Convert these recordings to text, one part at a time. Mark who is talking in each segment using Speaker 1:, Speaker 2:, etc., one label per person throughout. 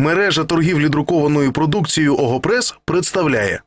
Speaker 1: Мережа торгівлі друкованою продукцією Огопрес представляє.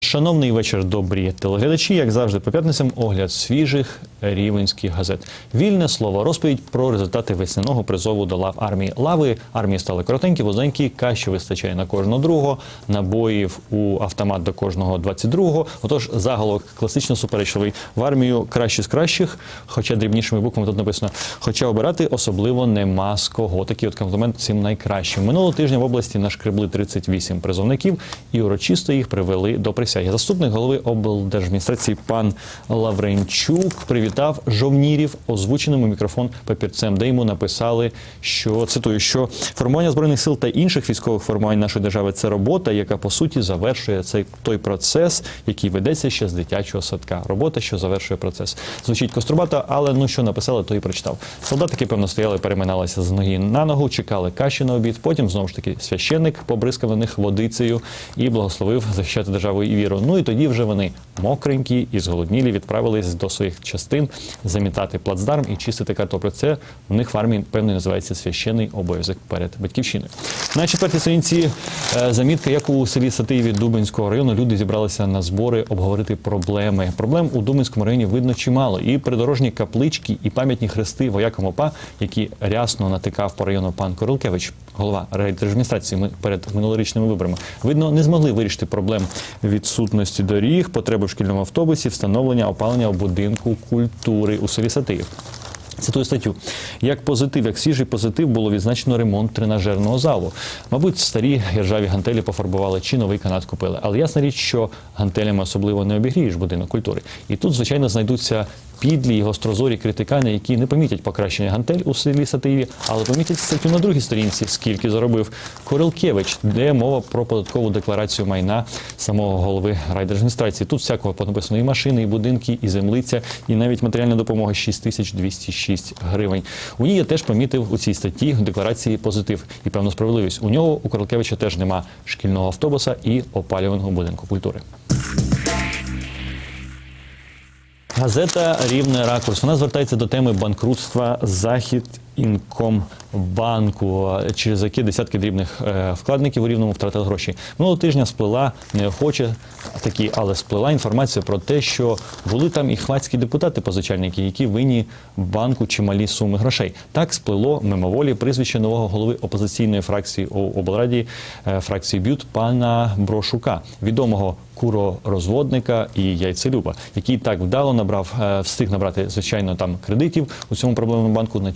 Speaker 2: Шановний вечір, добрі телеглядачі. Як завжди, по п'ятницям огляд свіжих рівенських газет. Вільне слово, розповідь про результати весняного призову до лав армії. Лави армії стали коротенькі, вузенькі, каші вистачає на кожного другого, набоїв у автомат до кожного 22-го. Отож, заголовок класично суперечливий. В армію кращі з кращих, хоча дрібнішими буквами тут написано. Хоча обирати особливо нема з кого. Такий от комплімент цим найкращим. Минулого тижня в області нашкребли 38 призовників і урочисто їх привели до присяги. Заступник голови облдержадміністрації пан Лавренчук привітав жовнірів озвученим у мікрофон папірцем, де йому написали, що цитую, що формування збройних сил та інших військових формувань нашої держави це робота, яка по суті завершує цей той процес, який ведеться ще з дитячого садка. Робота, що завершує процес. Звучить кострубато, але ну що написали, то і прочитав. Солдатики, певно, стояли, переминалися з ноги на ногу, чекали каші на обід. Потім знову ж таки священник побризкав на них водицею і благословив захищати державу і віру. Ну і тоді вже вони мокренькі і зголоднілі відправились до своїх частин замітати плацдарм і чистити картоплю. Це у них в армії певно називається священний обов'язок перед батьківщиною. На четвертій сторінці е, замітка, як у селі Сатиєві Дубинського району люди зібралися на збори обговорити проблеми. Проблем у Дубинському районі видно чимало. І придорожні каплички, і пам'ятні хрести воякам ОПА, які рясно натикав по району пан Корилкевич, голова райдержадміністрації перед минулорічними виборами. Видно, не змогли вирішити проблем відсутності доріг, потреби в шкільному автобусі, встановлення опалення у будинку культури у селі Сатиїв. Цитую статтю. Як позитив, як свіжий позитив було відзначено ремонт тренажерного залу. Мабуть, старі ржаві гантелі пофарбували чи новий канат купили. Але ясна річ, що гантелями особливо не обігрієш будинок культури. І тут, звичайно, знайдуться підлі і гострозорі критикани, які не помітять покращення гантель у селі Сатиєві, але помітять статтю на другій сторінці, скільки заробив Корилкевич, де мова про податкову декларацію майна самого голови райдержадміністрації. Тут всякого написано і машини, і будинки, і землиця, і навіть матеріальна допомога 6206 гривень. У ній я теж помітив у цій статті декларації позитив і певну справедливість. У нього у Королкевича теж нема шкільного автобуса і опалюваного будинку культури. Газета Рівне ракурс. Вона звертається до теми банкрутства Захід. Інкомбанку, через які десятки дрібних е, вкладників у рівному втратили гроші. Минулого тижня сплила неохоче такі, але сплила інформація про те, що були там і хвацькі депутати-позичальники, які винні банку чималі суми грошей. Так сплило мимоволі прізвище нового голови опозиційної фракції у облраді е, фракції Бют пана Брошука, відомого куророзводника і яйцелюба, який так вдало набрав, е, встиг набрати звичайно там кредитів у цьому проблемному банку на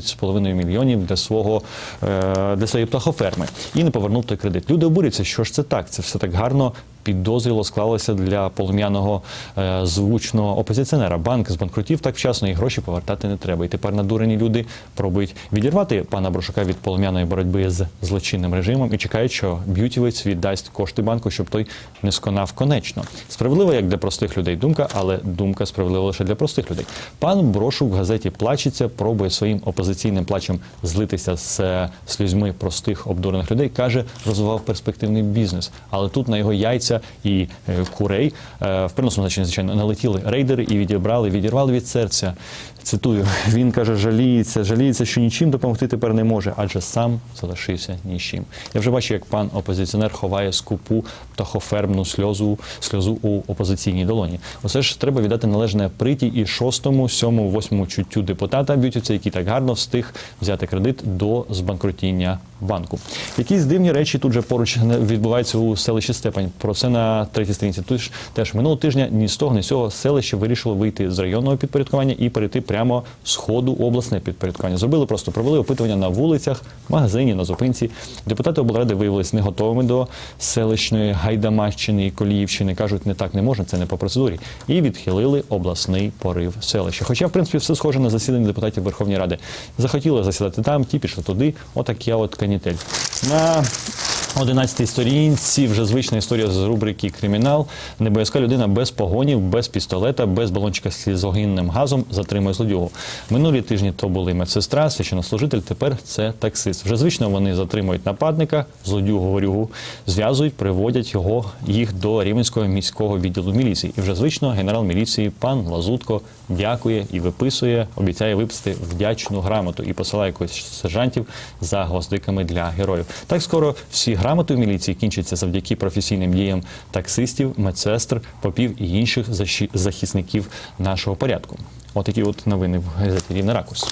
Speaker 2: 14,5 мільйонів для свого е, для своєї птахоферми і не повернув той кредит. Люди обурюються, що ж це так? Це все так гарно. Підозріло склалося для полум'яного е, звучного опозиціонера. Банк збанкрутів так вчасно і гроші повертати не треба. І тепер надурені люди пробують відірвати пана Брошука від полум'яної боротьби з злочинним режимом і чекають, що б'ютівець віддасть кошти банку, щоб той не сконав конечно. Справедливо як для простих людей думка, але думка справедлива лише для простих людей. Пан Брошук в газеті плачеться, пробує своїм опозиційним плачем злитися з е, слізьми простих обдурених людей. каже, розвивав перспективний бізнес, але тут на його яйця і е, курей е, в переносному значенні, звичайно, налетіли рейдери і відібрали, відірвали від серця. Цитую, він каже, жаліється, жаліється, що нічим допомогти тепер не може, адже сам залишився нічим. Я вже бачу, як пан опозиціонер ховає скупу птахофермну сльозу, сльозу у опозиційній долоні. Усе ж треба віддати належне приті і шостому, сьомому, восьмому чуттю депутата Бютівця, який так гарно встиг взяти кредит до збанкрутіння банку. Якісь дивні речі тут же поруч відбуваються у селищі Степань. Про це на третій сторінці. Тож теж минулого тижня ні з того, ні з цього селище вирішило вийти з районного підпорядкування і перейти прямо з ходу обласне підпорядкування. Зробили просто провели опитування на вулицях, магазині, на зупинці. Депутати облради виявилися не готовими до селищної гайдамаччини і коліївщини. кажуть, не так не можна, це не по процедурі. І відхилили обласний порив селища. Хоча, в принципі, все схоже на засідання депутатів Верховної Ради. Захотіли засідати там, ті пішли туди. Отак я от канітель. На 11-й сторінці вже звична історія з рубрики Кримінал. Небоязка людина без погонів, без пістолета, без балончика з слізогінним газом затримує злодюгу. Минулі тижні то були медсестра, священнослужитель, тепер це таксист. Вже звично вони затримують нападника, злодюгу ворюгу, зв'язують, приводять його їх до Рівненського міського відділу міліції. І вже звично генерал міліції пан Лазутко дякує і виписує, обіцяє виписати вдячну грамоту і посилає якось сержантів за гвоздиками для героїв. Так скоро всі грамоти в міліції кінчаться завдяки професійним діям таксистів, медсестр, попів і інших захисників нашого порядку. Отакі от новини в газеті Рівне Ракурс.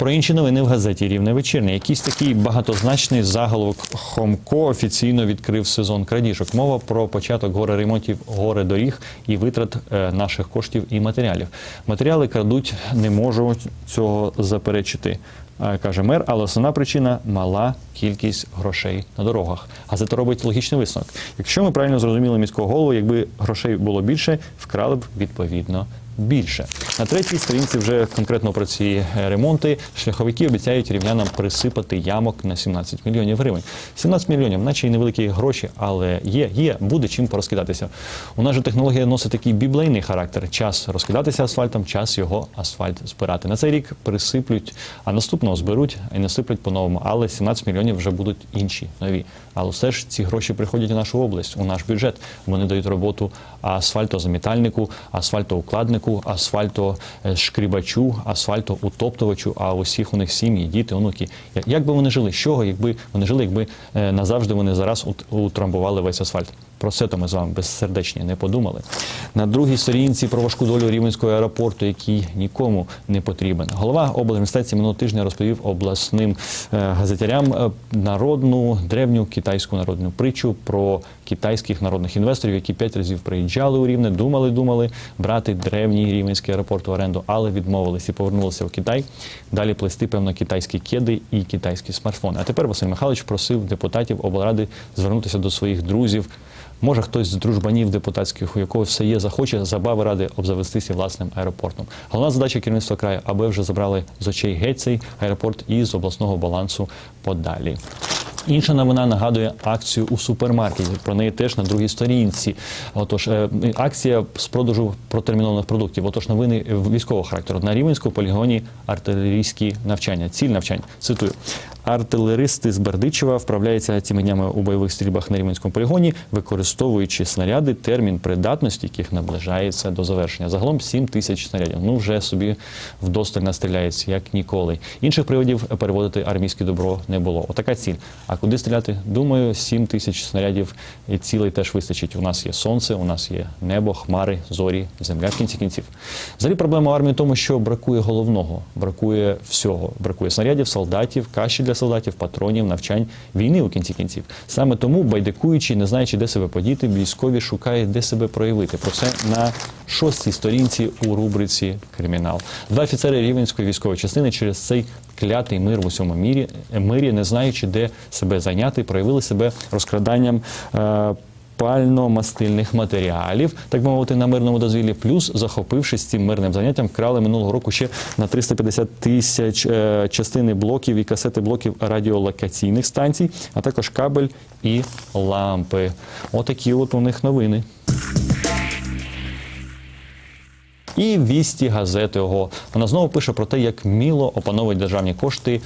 Speaker 2: Про інші новини в газеті Рівне вечірнє. Якийсь такий багатозначний заголовок Хомко офіційно відкрив сезон крадіжок. Мова про початок горе ремонтів, горе доріг і витрат е, наших коштів і матеріалів. Матеріали крадуть, не можу цього заперечити. Каже мер, але основна причина мала кількість грошей на дорогах. А це робить логічний висновок. Якщо ми правильно зрозуміли міського голову, якби грошей було більше, вкрали б відповідно більше. На третій сторінці вже конкретно про ці е, ремонти шляховики обіцяють рівнянам присипати ямок на 17 мільйонів гривень. 17 мільйонів, наче й невеликі гроші, але є, є, буде чим порозкидатися. У нас же технологія носить такий біблейний характер. Час розкидатися асфальтом, час його асфальт збирати. На цей рік присиплють, а наступного зберуть і насиплять по-новому. Але 17 мільйонів вже будуть інші нові. Але все ж ці гроші приходять у нашу область, у наш бюджет. Вони дають роботу асфальтозамітальнику, асфальтоукладнику, асфальтошкрібачу, асфальтоутоптувачу, а усіх у них сім'ї, діти, онуки. Як би вони жили? З чого, якби вони жили, якби е, назавжди вони зараз ут- утрамбували весь асфальт? Про це то ми з вами безсердечні не подумали. На другій сторінці про важку долю Рівненського аеропорту, який нікому не потрібен. Голова облдержадміністрації минулого тижня розповів обласним е, газетярям е, народну древню китайську народну притчу про китайських народних інвесторів, які п'ять разів приїжджали у Рівне, думали, думали брати древній рівненський аеропорт в оренду, але відмовились і повернулися в Китай. Далі плести певно китайські кеди і китайські смартфони. А тепер Василь Михайлович просив депутатів облради звернутися до своїх друзів. Може, хтось з дружбанів депутатських, у якого все є, захоче забави ради обзавестися власним аеропортом. Головна задача керівництва краю, аби вже забрали з очей геть цей аеропорт і з обласного балансу подалі. Інша новина нагадує акцію у супермаркеті. Про неї теж на другій сторінці. Отож, е, акція з продажу протермінованих продуктів. Отож, новини військового характеру. На Рівненському полігоні артилерійські навчання. Ціль навчань. Цитую. Артилеристи з Бердичева вправляються цими днями у бойових стрільбах на Рівненському полігоні, використовуючи снаряди, термін придатності, яких наближається до завершення. Загалом 7 тисяч снарядів. Ну вже собі вдосталь настріляється, як ніколи. Інших приводів переводити армійське добро не було. Отака ціль. А куди стріляти? Думаю, 7 тисяч снарядів і цілей теж вистачить. У нас є сонце, у нас є небо, хмари, зорі, земля в кінці кінців. Взагалі проблема армії в тому, що бракує головного, бракує всього. Бракує снарядів, солдатів, каші для солдатів, патронів, навчань, війни у кінці кінців. Саме тому, байдикуючи, не знаючи, де себе подіти, військові шукають, де себе проявити. Про це на шостій сторінці у рубриці Кримінал. Два офіцери рівненської військової частини через цей клятий мир в усьому мірі, мирі, не знаючи, де себе зайняти, проявили себе розкраданням. Е, Пально-мастильних матеріалів, так би мовити, на мирному дозвіллі, плюс захопившись цим мирним заняттям, вкрали минулого року ще на 350 тисяч е, частини блоків і касети блоків радіолокаційних станцій, а також кабель і лампи. Отакі от у них новини. І вісті газети ОГО. Вона знову пише про те, як міло опановують державні кошти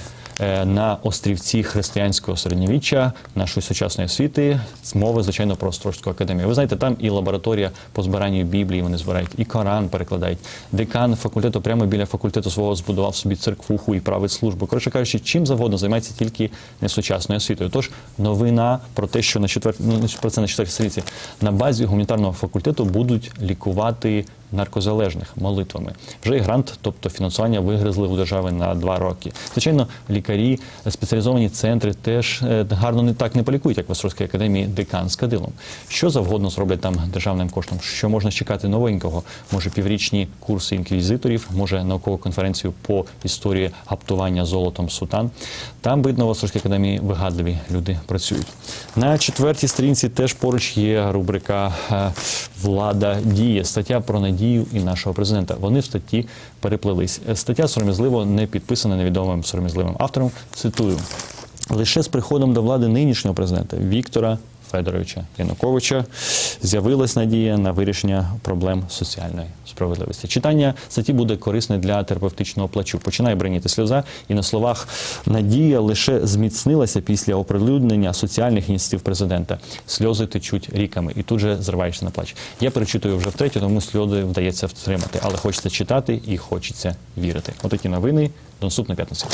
Speaker 2: на острівці християнського середньовіччя нашої сучасної освіти. Мова, звичайно, про Острозьку академію. Ви знаєте, там і лабораторія по збиранню Біблії вони збирають, і Коран перекладають. Декан факультету прямо біля факультету свого збудував собі церквуху і править службу. Коротше кажучи, чим завгодно займається тільки не сучасною освітою. Тож новина про те, що на четвер... ну, про це на четвертій сторінці на базі гуманітарного факультету будуть лікувати наркозалежних молитвами. Вже і грант, тобто фінансування, вигризли у держави на два роки. Звичайно, лікарі, спеціалізовані центри теж е, гарно не так не полікують, як в Острозькій академії декан з кадилом. Що завгодно зроблять там державним коштом? Що можна чекати новенького? Може, піврічні курси інквізиторів, може наукову конференцію по історії гаптування золотом сутан. Там видно в Острозькій академії вигадливі люди працюють. На четвертій сторінці теж поруч є рубрика е, Влада діє. Стаття про надію надію і нашого президента. Вони в статті переплелись. Е, Стаття сором'язливо не підписана невідомим сором'язливим автором. Цитую. Лише з приходом до влади нинішнього президента Віктора Федоровича Януковича з'явилась надія на вирішення проблем соціальної справедливості. Читання статті буде корисне для терапевтичного плачу. Починає бриніти сльоза, і на словах надія лише зміцнилася після оприлюднення соціальних ініціатив президента. Сльози течуть ріками, і тут же зриваєшся на плач. Я перечитую вже втретє, тому сльози вдається втримати, але хочеться читати і хочеться вірити. Отакі новини. До наступної п'ятниці.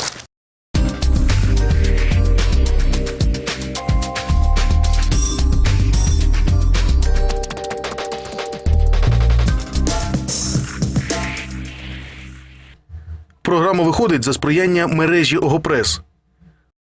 Speaker 1: Програма виходить за сприяння мережі Огопрес.